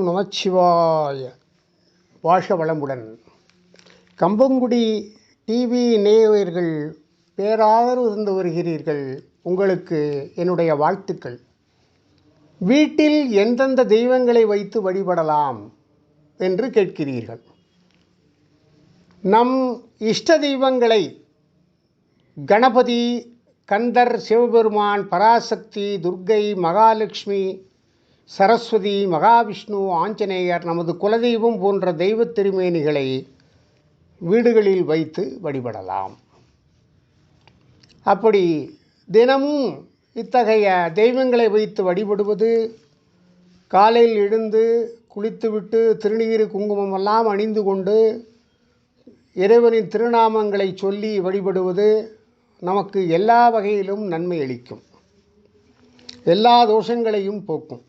நமச்சிவாய வாழ்க வளமுடன் கம்பங்குடி டிவி நேயர்கள் பேராதரவு தந்து வருகிறீர்கள். உங்களுக்கு என்னுடைய வாழ்த்துக்கள். வீட்டில் எந்தெந்த தெய்வங்களை வைத்து வழிபடலாம் என்று கேட்கிறீர்கள். நம் இஷ்ட தெய்வங்களை கணபதி கந்தர் சிவபெருமான் பராசக்தி துர்க்கை மகாலட்சுமி சரஸ்வதி மகாவிஷ்ணு ஆஞ்சநேயர் நமது குலதெய்வம் போன்ற தெய்வத் திருமேனிகளை வீடுகளில் வைத்து வழிபடலாம். அப்படி தினமும் இத்தகைய தெய்வங்களை வைத்து வழிபடுவது காலையில் எழுந்து குளித்துவிட்டு திருநீர் குங்குமம் எல்லாம் அணிந்து கொண்டு இறைவனின் திருநாமங்களை சொல்லி வழிபடுவது நமக்கு எல்லா வகையிலும் நன்மை அளிக்கும். எல்லா தோஷங்களையும் போக்கும்.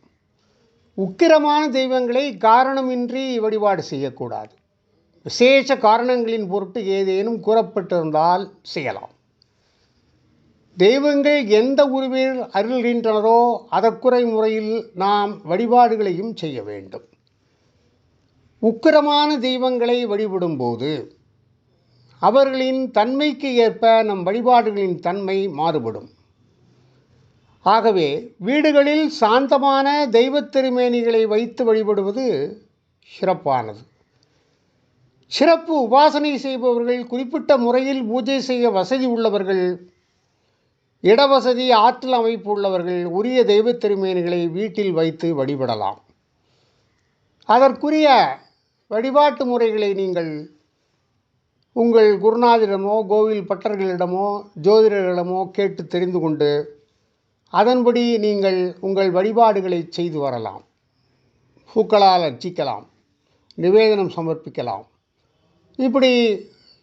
உக்கிரமான தெய்வங்களை காரணமின்றி வழிபாடு செய்யக்கூடாது. விசேஷ காரணங்களின் பொருட்டு ஏதேனும் கூறப்பட்டிருந்தால் செய்யலாம். தெய்வங்கள் எந்த உருவில் அருள்கின்றனரோ அதற்குறை முறையில் நாம் வழிபாடுகளையும் செய்ய வேண்டும். உக்கிரமான தெய்வங்களை வழிபடும்போது அவர்களின் தன்மைக்கு ஏற்ப நம் வழிபாடுகளின் தன்மை மாறுபடும். ஆகவே வீடுகளில் சாந்தமான தெய்வத் திருமேனிகளை வைத்து வழிபடுவது சிறப்பானது. சிறப்பு உபாசனை செய்பவர்கள் குறிப்பிட்ட முறையில் பூஜை செய்ய வசதி உள்ளவர்கள் இடவசதி ஆற்றல் அமைப்பு உள்ளவர்கள் உரிய தெய்வத் திருமேனிகளை வீட்டில் வைத்து வழிபடலாம். அதற்குரிய வழிபாட்டு முறைகளை நீங்கள் உங்கள் குருநாதரிடமோ கோவில் பட்டர்களிடமோ ஜோதிடர்களிடமோ கேட்டு தெரிந்து கொண்டு அதன்படி நீங்கள் உங்கள் வழிபாடுகளை செய்து வரலாம். பூக்களால் அர்ச்சிக்கலாம். நிவேதனம் சமர்ப்பிக்கலாம். இப்படி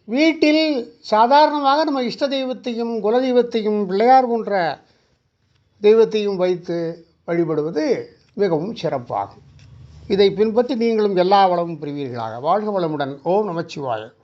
வீட்டில் சாதாரணமாக நம்ம இஷ்ட தெய்வத்தையும் குலதெய்வத்தையும் பிள்ளையார் போன்ற தெய்வத்தையும் வைத்து வழிபடுவது மிகவும் சிறப்பாகும். இதை பின்பற்றி நீங்களும் எல்லா வளமும் பெறுவீர்களாக. வாழ்க வளமுடன். ஓம் நமச்சிவாய